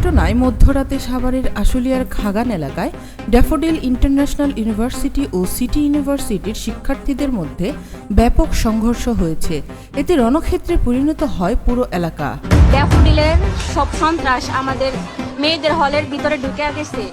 ঘটনায় মধ্যরাতে সাভারের আশুলিয়ার খাগান এলাকায় ড্যাফোডিল ইন্টারন্যাশনাল ইউনিভার্সিটি ও সিটি ইউনিভার্সিটির শিক্ষার্থীদের মধ্যে ব্যাপক সংঘর্ষ হয়েছে। এতে রণক্ষেত্রে পরিণত হয় পুরো এলাকা। ড্যাফোডিলের সব সন্ত্রাস আমাদের মেয়েদের হলের ভিতরে ঢুকে গেছে।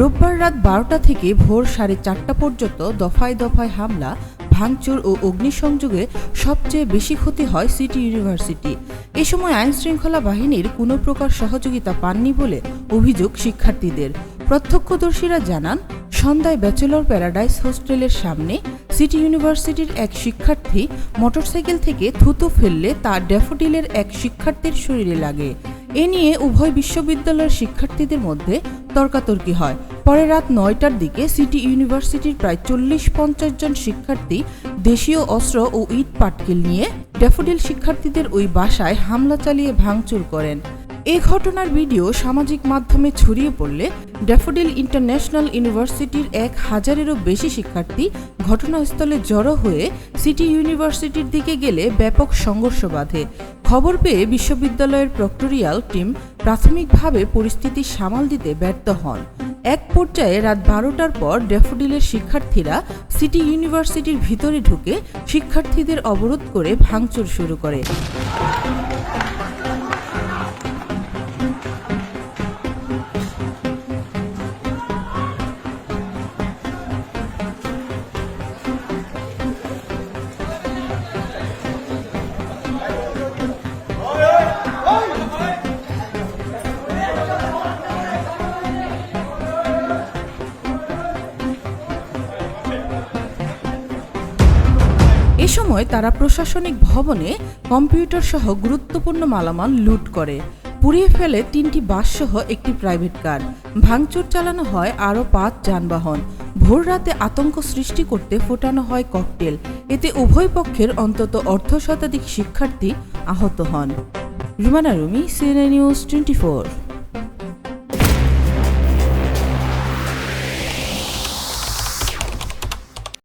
রোববার রাত বারোটা থেকে ভোর সাড়ে চারটা পর্যন্ত দফায় দফায় হামলা ভাঙচুর ও অগ্নিসংযোগে সবচেয়ে বেশি ক্ষতি হয় সিটি ইউনিভার্সিটি। এ সময় আইনশৃঙ্খলা বাহিনীর কোনো প্রকার সহযোগিতা পাননি বলে অভিযোগ শিক্ষার্থীদের। প্রত্যক্ষদর্শীরা জানান, সন্ধ্যায় ব্যাচেলর প্যারাডাইস হোস্টেলের সামনে সিটি ইউনিভার্সিটির এক শিক্ষার্থী মোটরসাইকেল থেকে থুতু ফেললে তা ড্যাফোডিলের এক শিক্ষার্থীর শরীরে লাগে। এ নিয়ে উভয় বিশ্ববিদ্যালয়ের শিক্ষার্থীদের মধ্যে তর্কাতর্কি হয়। পরে রাত নয়টার দিকে সিটি ইউনিভার্সিটির প্রায় চল্লিশ পঞ্চাশ জন শিক্ষার্থী দেশীয় অস্ত্র ও ইট পাটকেল নিয়ে ড্যাফোডিল শিক্ষার্থীদের ওই বাসায় হামলা চালিয়ে ভাঙচুর করেন। এ ঘটনার ভিডিও সামাজিক মাধ্যমে ছড়িয়ে পড়লে ড্যাফোডিল ইন্টারন্যাশনাল ইউনিভার্সিটির এক হাজারেরও বেশি শিক্ষার্থী ঘটনাস্থলে জড়ো হয়ে সিটি ইউনিভার্সিটির দিকে গেলে ব্যাপক সংঘর্ষ বাধে। খবর পেয়ে বিশ্ববিদ্যালয়ের প্রক্টোরিয়াল টিম প্রাথমিকভাবে পরিস্থিতি সামাল দিতে ব্যর্থ হন। এক পর্যায়ে রাত বারোটার পর ড্যাফোডিলের শিক্ষার্থীরা সিটি ইউনিভার্সিটির ভিতরে ঢুকে শিক্ষার্থীদের অবরোধ করে ভাঙচুর শুরু করে। এ সময় তারা প্রশাসনিক ভবনে কম্পিউটার সহ গুরুত্বপূর্ণ মালামাল লুট করে। পুড়িয়ে ফেলে তিনটি বাস সহ একটি প্রাইভেট কার। ভাঙচুর চালানো হয় আরও পাঁচ যানবাহন। ভোর রাতে আতঙ্ক সৃষ্টি করতে ফোটানো হয় ককটেল। এতে উভয় পক্ষের অন্তত অর্ধ শতাধিক শিক্ষার্থী আহত হন। Rumana Rumi CNA news twenty